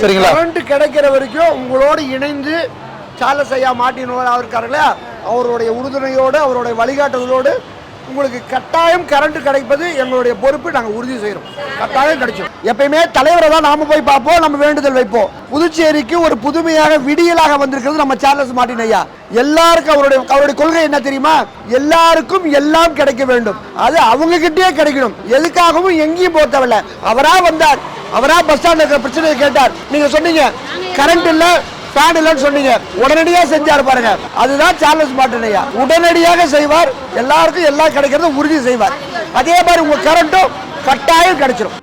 சரிங்களா? கரண்ட் கிடைக்கிற வரைக்கும் உங்களோடு இணைந்து சார்லஸ் ஐயா மாட்டினோர் அவர் இருக்காருல்ல அவருடைய உறுதுணையோடு அவருடைய வழிகாட்டுதலோடு உங்களுக்கு கட்டாயம் கரண்ட் கிடைப்பது எங்களுடைய பொறுப்பு. நாங்கள் உறுதி செய்கிறோம் கட்டாயம் கிடைச்சிடும் எப்பயுமே தலைவரை தான் நாம போய் பார்ப்போம் நம்ம வேண்டுதல் வைப்போம். புதுச்சேரிக்கு ஒரு புதுமையாக விடியலாக வந்திருக்கிறது நம்ம சார்லஸ் மார்ட்டின் ஐயா. எல்லாருக்கும் அவருடைய அவருடைய கொள்கை என்ன தெரியுமா? எல்லாருக்கும் எல்லாம் கிடைக்க வேண்டும். அது அவங்க கிட்டே கிடைக்கணும். எதுக்காகவும் எங்கேயும் போக தேவையில்ல. அவரா வந்தார். அவரா பஸ் ஸ்டாண்ட்ல இருக்கிற பிரச்சனையை கேட்டார். நீங்க சொன்னீங்க கரண்ட் இல்ல ஃபேன் இல்லைன்னு சொன்னீங்க. உடனடியாக செஞ்சார் பாருங்க. அதுதான் சார்லஸ் மாட்டனையா உடனடியாக செய்வார். எல்லாருக்கும் எல்லாம் கிடைக்கிறதும் உறுதி செய்வார். அதே மாதிரி உங்க கரண்ட்டும் கட்டாயம் கிடைச்சிடும்